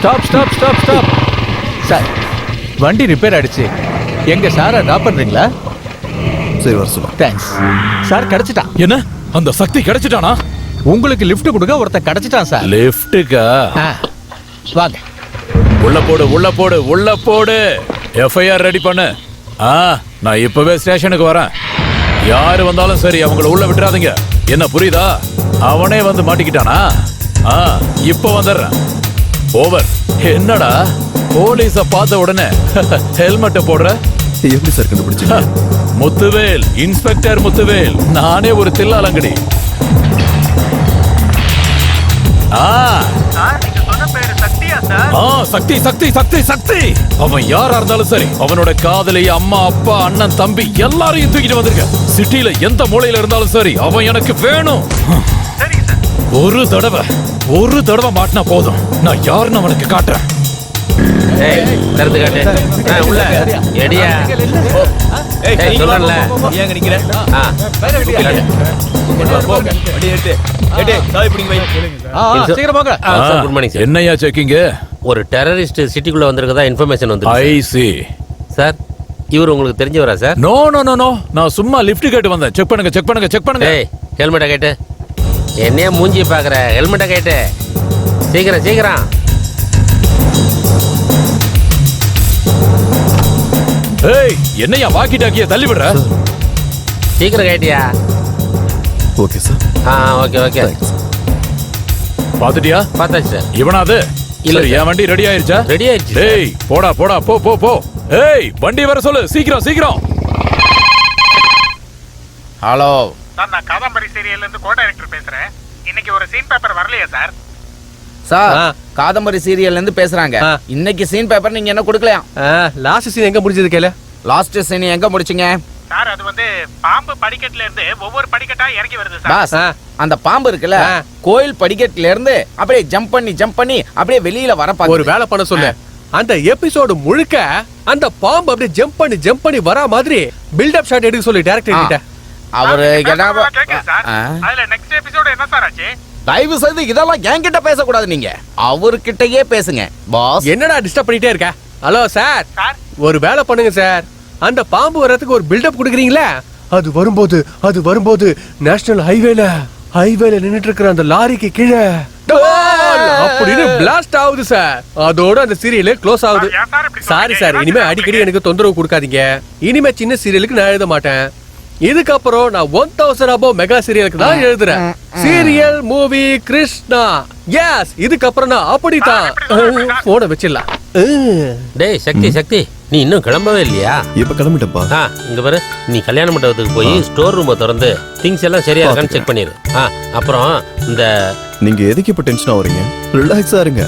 Stop stop stop stop sir வண்டி repair ஆயிடுச்சு. எங்க சாரை ட்ராப் பண்றீங்களா? சரி வர சொல்லுங்க தேங்க்ஸ் சார் கிடைச்சிட்டான். என்ன? அந்த சக்தி கிடைச்சிட்டானா? உங்களுக்கு லிஃப்ட் கொடுக்க ஒருத்தன் கிடைச்சிட்டான் சார். லிஃப்ட்டுக்கா ஆ, வாங்க. உள்ள போடு உள்ள போடு உள்ள போடு. எஃப்ஐஆர் ரெடி பண்ணு. ஆ நான் இப்பவே ஸ்டேஷனுக்கு வரேன். யாரு வந்தாலும் சரி அவங்கள உள்ள விட்டுறாதீங்க. என்ன புரியுதா? அவனே வந்து மாட்டிக்கிட்டானா? ஆ இப்போ வந்துடுறேன். ஓவர் என்னடா? போலீஸ பார்த்த உடனே ஹெல்மெட்டை போடுற? எப்படி சார் கண்டுபிடிச்சீங்க? முத்துவேல் இன்ஸ்பெக்டர் முத்துவேல். நானே ஒரு தில்லாலங்கடி. ஆ. ஆ சக்தி சக்தி சக்தி சக்தி. அவன் யாரா இருந்தாலும் சரி அவனோட காதலி அம்மா அப்பா அண்ணன் தம்பி எல்லாரையும் தூக்கிட்டு வந்திருக்க. சிட்டில எந்த மூலையில இருந்தாலும் சரி அவன் எனக்கு வேணும். ஒரு தடவை ஒரு தடவை மாட்டினா போதும். நான் யாருன்னு அவனுக்கு காட்டுறேன். ஏய் திறந்து காட்டு. ஆ, உள்ள. எடியா. ஏய் சொல்லல. ஏங்க நிக்கிற என்னையா செக்கிங்க ஒரு டெரரிஸ்ட் சிட்டிக்குள்ள வந்திருக்கதா இன்ஃபர்மேஷன் வந்து ஐ சி சார் இவர் உங்களுக்கு தெரிஞ்சவரா sir? No no no no நான் சும்மா லிஃப்ட் கேட்டு வந்தேன். செக் பண்ணுங்க செக் பண்ணுங்க செக் பண்ணுங்க. ஹெல்மெட்டை கேட்டு. என்னைய மூஞ்சி பாக்குற ஹெல்மெட்டை கேட்டு சீக்கிரம் சீக்கிரம். ஏய் என்னையா வாக்கி டாக்கிய தள்ளி விடுற? சீக்கிரம் கேட்டியா ஓகே சார். ஆ ஓகே ஓகே. பாத்துட்டியா பார்த்தாச்சு சார். இவனாது. இல்ல. என் வண்டி ரெடி ஆயிருச்சா? ரெடி ஆயிடுச்சு சார். டேய் போடா போடா போ போ போ. ஏய் வண்டி வர சொல்லு. சீக்கிரம் சீக்கிரம். ஹலோ. சார் நான் காதாம்பரி சீரியல்ல இருந்து கோ டைரக்டர் பேசுறேன். இன்னைக்கு ஒரு சீன் பேப்பர் வரலையா சார்? சார். காதம்பரி சீரியல்ல இருந்து பேசுறாங்க. இன்னைக்கு சீன் பேப்பர் நீங்க என்ன கொடுக்கலையா? லாஸ்ட் சீன் எங்க முடிஞ்சது கேளு. லாஸ்ட் சீன் எங்க முடிச்சீங்க? சார் அது வந்து பாம்பு படிக்கட்டுல இருந்து ஒவ்வொரு படிக்கட்டா இறங்கி வருது சார். அந்த பாம்பு இருக்குல்ல. கோயில் படிக்கட்டுல இருந்து அப்படியே ஜம்ப் பண்ணி ஜம்ப் பண்ணி அப்படியே வெளியில வர ஒரு வேலை பண்ண சொல்லு அந்த எபிசோடு முழுக்க அந்த பாம்பு அப்படியே ஜம்ப் பண்ணி ஜம்ப் பண்ணி வரா மாதிரி பில்டப் ஷாட் எடுக்க சொல்லி டேரக்டர் கிட்ட. அவரு தயவு செய்து இதெல்லாம் என்கிட்ட பேசக்கூடாது நீங்க. அவர்கிட்டயே பேசுங்க பாஸ் என்னடா டிஸ்டர்ப் பண்ணிட்டே இருக்க? Hello sir sir? ஒரு வேலை பண்ணுங்க சார் அந்த பாம்பு வர்றதுக்கு ஒரு பில்டப் கொடுக்குறீங்களா? அது வரும்போது அது வரும்போது நேஷனல் ஹைவேல ஹைவேல நின்னுட்டு இருக்கிற அந்த லாரிக்கு கீழே. அப்படின்னு பிளாஸ்ட் ஆகுது சார் அதோட அந்த சீரியலே க்ளோஸ் ஆகுது. சார், சார் இனிமே அடிக்கடி? எனக்கு தொந்தரவு கொடுக்காதீங்க. இனிமே சின்ன சீரியலுக்கு நான் எழுத மாட்டேன். இதுக்கப்புறம் நான் ஒன் தௌசண்ட் அபோ மெகா சீரியலுக்கு தான் எழுதுறேன். சீரியல் மூவி கிருஷ்ணா எஸ் இதுக்கப்புறம் நான் அப்படித்தான்? போன வச்சிடலாம். டேய் சக்தி சக்தி நீ இன்னும் கிளம்பவே இல்லையா? இப்ப கிளம்பிட்டேன்ப்பா. ஆ இங்க பாரு. நீ கல்யாண மண்டபத்துக்கு போய் ஸ்டோர் ரூமை திறந்து திங்ஸ் எல்லாம் சரியா இருக்கான்னு செக் பண்ணிரு. ஆ அப்புறம் இந்த நீங்க எதுக்கு இப்ப டென்ஷன் ஆகுறீங்க? ரிலாக்ஸா இருங்க.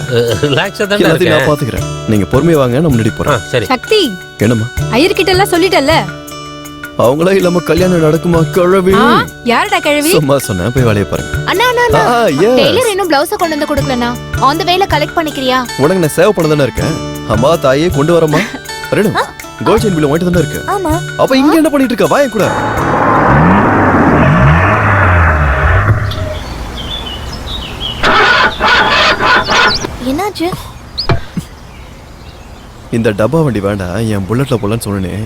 ரிலாக்ஸா தானே எல்லாத்தையும் நான் இருக்கேன். பாத்துக்கிறேன் நீங்க பொறுமையா வாங்க நான் முன்னாடி போறேன். சரி. சக்தி என்னம்மா ஐயர்கிட்ட எல்லாம் சொல்லிட்டல்ல அவங்களே இல்லாம கல்யாணம் நடக்குமா? கிழவி. ஆ, யாருடா கிழவி? சும்மா சொன்னேன் போய் வேலையை பாருங்க. அண்ணா அண்ணா அண்ணா. ஆ, yes. டெய்லர் இன்னும் பிளவுஸ கொண்டு வந்து கொடுக்கலண்ணா. ஆன் த வேல கலெக்ட் பண்ணிக்கிறியா? உனக்கு நான் சேவ் பண்ண தானே இருக்கேன். அம்மா தாயே கொண்டு வரமா ரெடும் கோல்ட் செயின் பில் வாங்கிட்டு தானே இருக்கு. ஆமா. அப்ப இங்க என்ன பண்ணிட்டு இருக்க? வாய கூட. என்னாச்சு? இந்த டப்பா வண்டி வேண்டாம். என் புல்லட்ல போலன்னு சொன்னேன்.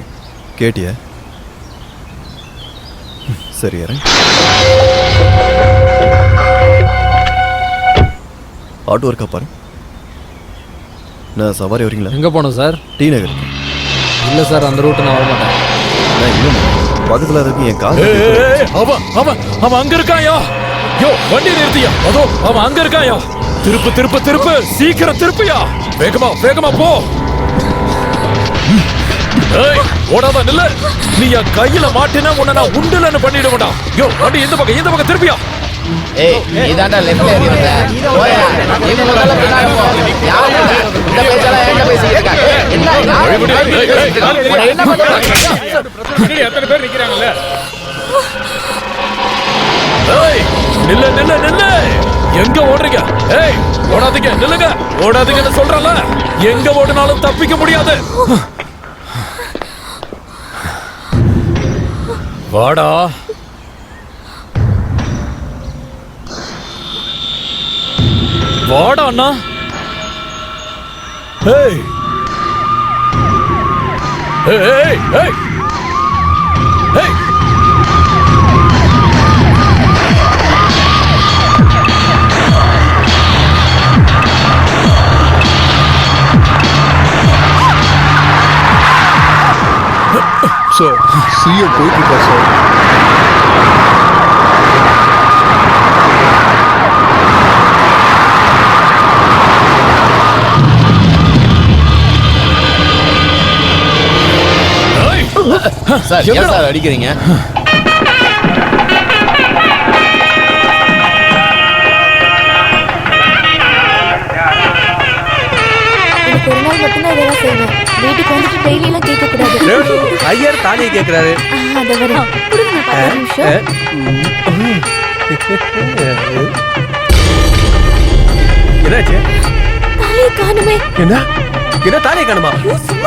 கேட்டிய? சரி இறங்க. ஆட்டோ இருக்கா பாரு. நான் சவாரி வரீங்களா எங்க போகணும் சார்? டி நகர் இல்ல சார் அந்த ரூட் நான் வர மாட்டேன். நான் இல்லைண்ணா பக்கத்துல இருக்கு என் ஏய், அவன் அவன் அவன் அங்க இருக்காயா? யோ வண்டி நிறுத்தியா? அதோ அவன் அங்க இருக்காயா? திருப்பு திருப்பு திருப்பு. சீக்கிரம் திருப்பியா? வேகமா வேகமா போ. ஓடாத நில்ல. நீ என் கையில மாட்டினா உன்னை நான் உண்டுலன்னு பண்ணிடுவேன்டா. யோ வண்டி இந்த பக்கம் இந்த பக்கம் திருப்பியா. ஏய் நீதான்டா லெஃப்ட்ல ஏறி வந்த. போயா நீ முதல்ல பின்னாடி போ யாரு? இந்த பேசிட்டு இருக்க என்ன என்ன? எத்தனை பேர் நிக்கிறாங்கல்ல? ஏய் நில்ல நில்ல நில்ல. எங்க ஓடுறீங்க? ஏய் ஓடாதீங்க நில்லுங்க. ஓடாதீங்கன்னு சொல்றல எங்க ஓடினாலும் தப்பிக்க முடியாது. வாடா வாடா அண்ணா ஏய் ஏய் ஏய் ஏய் சார் சிஎம் போயிட்டு இருக்கா சார் சார் ஏன் சார் அடிக்கிறீங்க? வீட்டுக்கு வந்துட்டு டெய்லி எல்லாம் கேட்க கூடாது ஐயர் தானே கேக்குறாரு அதை வர கொடுங்க நான் பத்து நிமிஷம். என்னாச்சு? தலையை காணுமே. என்ன? என்ன தானே காணுமா?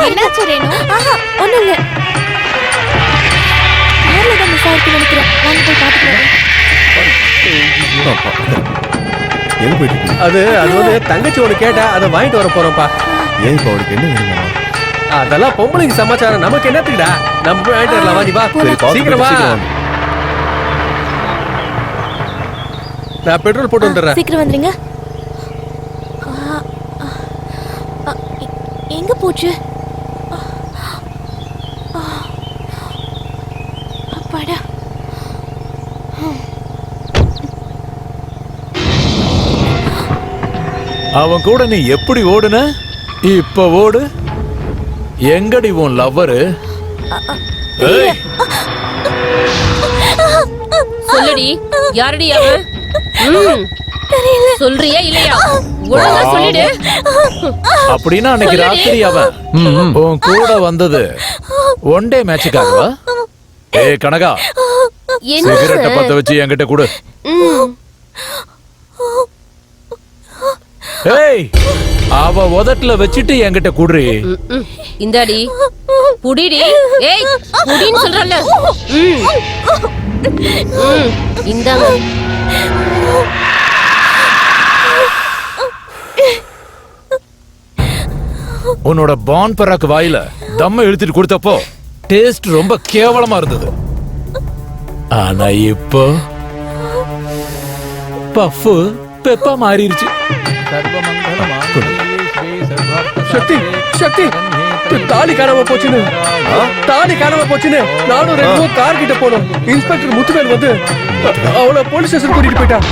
என்னாச்சு ரேணு? ஆஹா ஒண்ணும் இல்ல. யாரில் தான் மிஸ் ஆயிருக்கு நினைக்கிறேன். வாங்க போய் பார்த்துக்கலாம். எங்க போயிட்டு இருக்கீங்க? அது அது வந்து தங்கச்சி ஒன்று கேட்டா அதை வாங்கிட்டு வர போறோம்ப்பா. ஏன் இப்போ அவளுக்கு என்ன வேணுமா? அதெல்லாம் பொம்பளைக்கு சமாச்சாரம். நமக்கு என்னத்துக்குடா நம்ம போய் வாங்கிட்டு வரலாம் வா. நீ வா. சீக்கிரம் வா. நான் பெட்ரோல் போட்டு வந்துடுறேன். சீக்கிரம் வந்துருங்க. எங்க போச்சு? அப்பாடா. அவன் கூட நீ எப்படி ஓடுன? இப்ப ஓடு. எங்கடி உன் லவ்வரு சொல்லுடி யாரடி அவன் சொல்றியா இல்லையா? ஒழுங்கா சொல்லிடு. அப்படின்னா அன்னைக்கு ராத்திரி அவன் உன் கூட வந்தது. ஒன் டே மேட்சுக்காகவா ஏய் கனகா. சிகரெட்டை பத்த வச்சு என்கிட்ட கொடு. ஏய்! அவ உதட்டுல வச்சுட்டு என்கிட்ட குடுறி. இந்தாடி. புடிடி ஏய் புடின்னு சொல்றல இந்தாங்க. உன்னோட பான் பராக்கு வாயில தம்ம இழுத்துட்டு கொடுத்தப்போ டேஸ்ட் ரொம்ப கேவலமா இருந்தது. ஆனா இப்போ பஃப் பெப்பா மாறிடுச்சு சக்தி சக்தி தாலி காணாம போச்சுன்னு. தாலி காணாம போச்சுன்னு நானும் ரெண்டு கார் கிட்ட போனோம். இன்ஸ்பெக்டர் முத்துவேல் வந்து அவளை போலீஸ் ஸ்டேஷன் கூட்டிட்டு போயிட்டான்.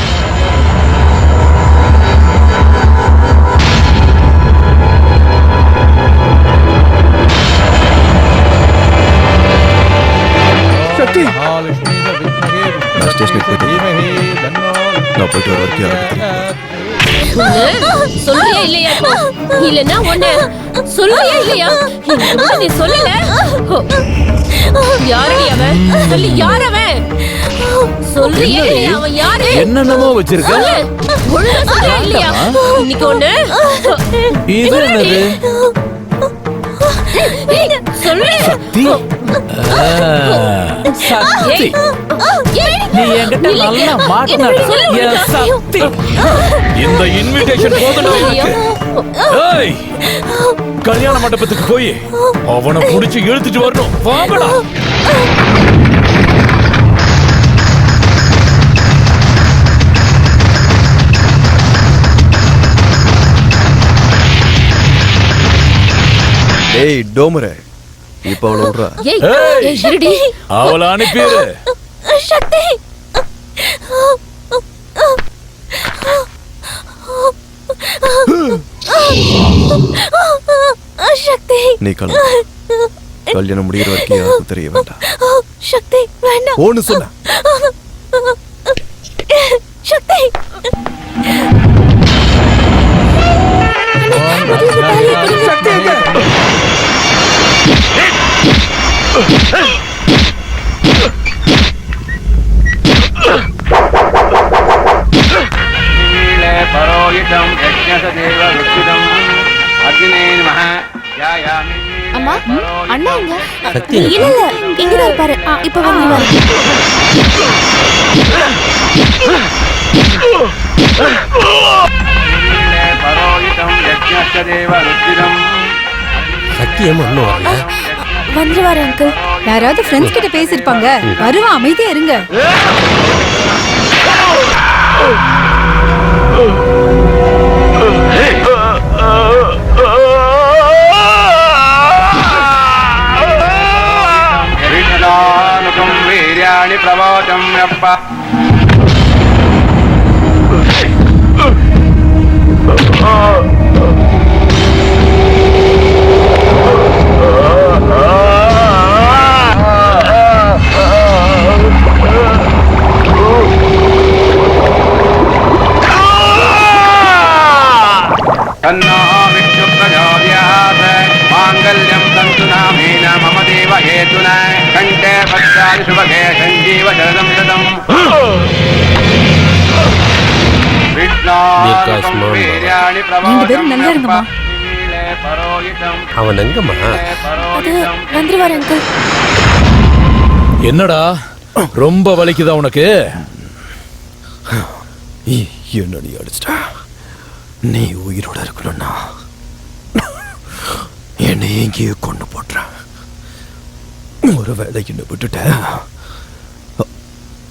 சக்தி. நான் ஸ்டேஷனுக்கு போயிட்டு நான் போயிட்டு வர வரைக்கும் சொல்றியா இல்லையா இப்போ? இல்லைன்னா ஒண்ணு சொல்றியா இல்லையா? நீ சொல்லல. யாரடி அவன்? சொல்லி யார் அவன்? சொல்றியா? இல்லையா? அவன் யாரு? என்னென்னமோ வச்சிருக்க? சொல்லு. ஒழுங்கா சொல்றியா இல்லையா? இன்னைக்கு ஒண்ணு. இது என்னது? சக்தி நீ என்கிட்ட நல்லா மாட்டினடா என் சக்தி இந்த இன்விடேஷன் போதும் எனக்கு ஏய் கல்யாண மண்டபத்துக்கு போய் அவனை புடிச்சு இழுத்துட்டு வரணும் வாங்கடா ஏய் டோமரே இப்போ அவளை விட்றா. ஏய் ஏய். இருடி. அவளை அனுப்பிடு சக்தி. சக்தி. நீ கிளம்பு. கல்யாணம் முடிகிற வரைக்கும் யாருக்கும் தெரிய வேண்டாம். சக்தி வேண்டாம். ஓன்னு சொன்ன. சக்தி. இல்ல இங்கதான் இருப்பாரு. இப்ப வந்து ஏமா இன்னும் வரல வந்துருவாரு அங்கிள் யாராவது ஃப்ரெண்ட்ஸ் கிட்ட பேசிருப்பாங்க வருவான் அமைதியா இருங்க. ప్రభోజం ரெண்டு பேரும் நல்லா இருங்கம்மா. பரோகிதம். அவன் எங்கம்மா? வந்துருவாரு அங்கிள் என்னடா? ரொம்ப வலிக்குதா உனக்கு? என்ன நீ அடிச்சிட்ட? நீ உயிரோட இருக்கணும்னா என்னை எங்கேயோ கொண்டு போட்டுற? ஒரு வேலை என்ன விட்டுட்ட.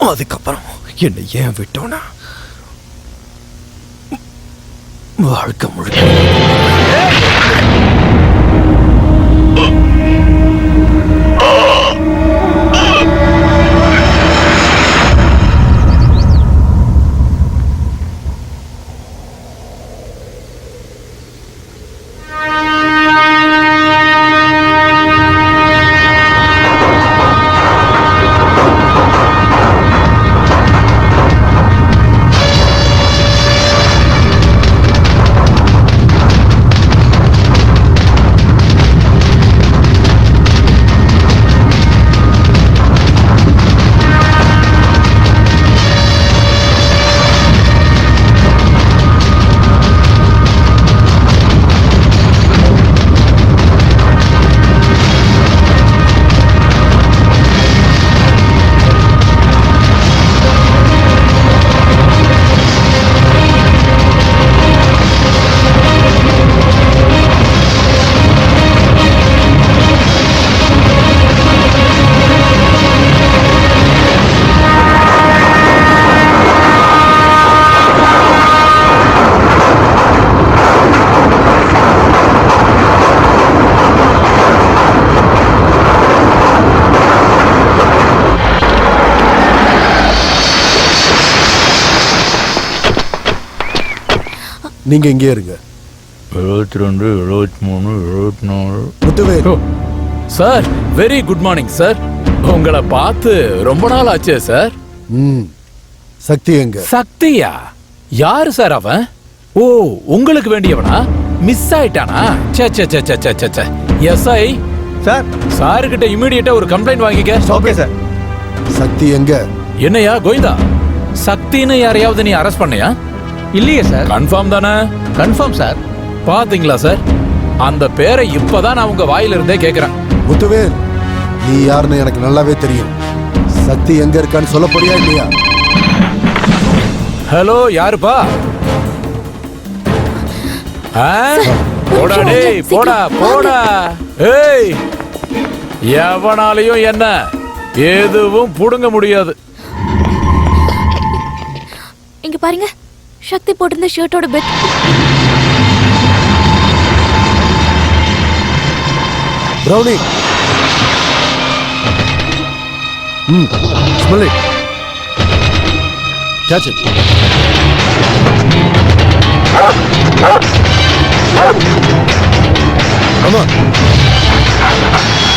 அதுக்கப்புறம் என்னை ஏன் விட்டோன்னா வாழ்க்கை முழுக்க நீங்க இங்கே இருங்க. எழுபத்தி ரெண்டு எழுபத்தி மூணு எழுபத்தி நாலு Muthuvel sir very good morning sir. உங்களை பார்த்து ரொம்ப நாள் ஆச்சே சார். ம் சக்தி எங்க? சக்தியா? யாரு சார் அவன்? ஓ உங்களுக்கு வேண்டியவனா? மிஸ் ஆயிட்டானா? சே சே சே சே சே சே சே எஸ்ஐ சார் சார். கிட்ட இமிடியேட்டா ஒரு கம்ப்ளைண்ட் வாங்கிக்க. ஓகே சார் சக்தி எங்க? என்னையா கோவிந்தா? சக்தின்னு யாரையாவது நீ அரெஸ்ட் பண்ணியா? இல்லையே சார். கன்ஃபார்ம் தானே? Confirm sir. பாத்தீங்களா சார்? அந்த பேரை இப்பதான் நான் உங்க வாயில இருந்தே கேக்குறேன். முத்துவேல் நீ யாருன்னு எனக்கு நல்லாவே தெரியும். சக்தி எங்க இருக்கான்னு சொல்ல போறியா இல்லையா? ஹலோ யாருப்பா? ஆ? போடா டேய் போடா போடா. ஏய் எவனாலையும் என்ன எதுவும் புடுங்க முடியாது. இங்க பாருங்க. சக்தி போட்டிருந்த ஷர்ட்டோட pet Brownie hmm smell it catch it ஆமா சார்